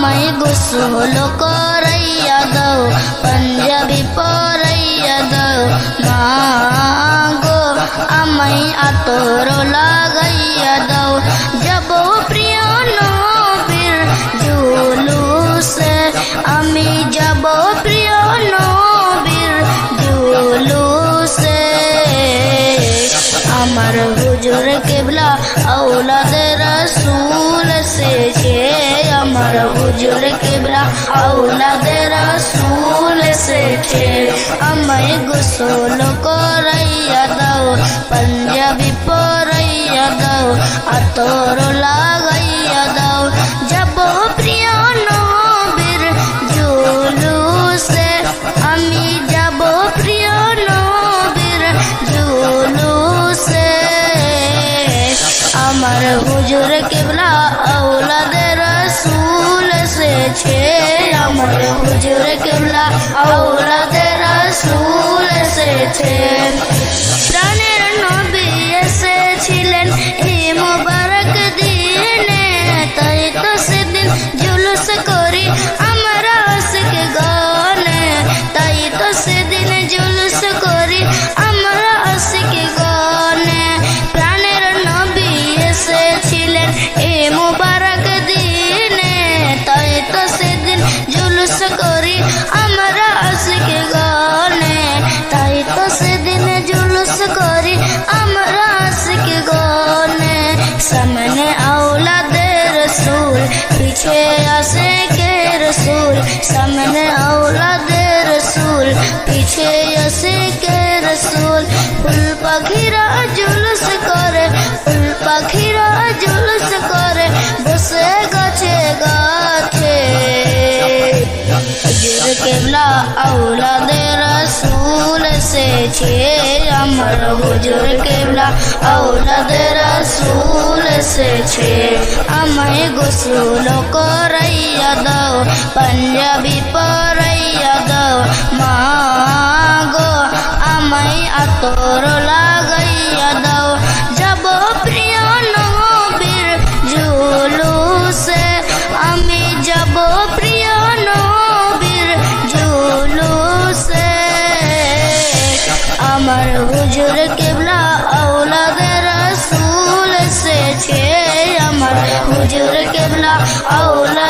আমায় গোসল করাইয়া দাও পাঞ্জাবি পরাইয়া দাও মা গো আমায় আতর লাগাইয়া দাও হুজুর কেবলা আউলাদের রসুল সেজে আমার হুজুর কেবলা আউলাদের রসুল সেজে আমায় গোসল করাইয়া দাও, পাঞ্জাবি পরাইয়া দাও, আতর লাগাইয়া হুজুর কেবলা আউলাদের রসুল এসেছে। আমার হুজুর কেবলা আউলাদের রসুল এসেছে। প্রাণের নবী এসেছিলেন এই মোবারক দিনে। তাই তো সেদিন জুলুস করি আমরা আজকে গানে। তাই তো সেদিন পিছে আসে কে রসুল? সামনে আওলাদের রসুল। পিছে আসে কে রসুল? ফুল পাখিরা জুলুস করে। ফুল পাখিরা হুজুর কেবলা আউলাদের রসুল এসেছে আমার হুজুর কেবলা আউলাদের রসুল এসেছে আমায় গোসল করাইয়া দাও পাঞ্জাবি পরাইয়া দাও মা গো আমায় আতর আমার হুজুর কেবলা আউলাদের রসুল এসেছে আমার হুজুর কেবলা আউলা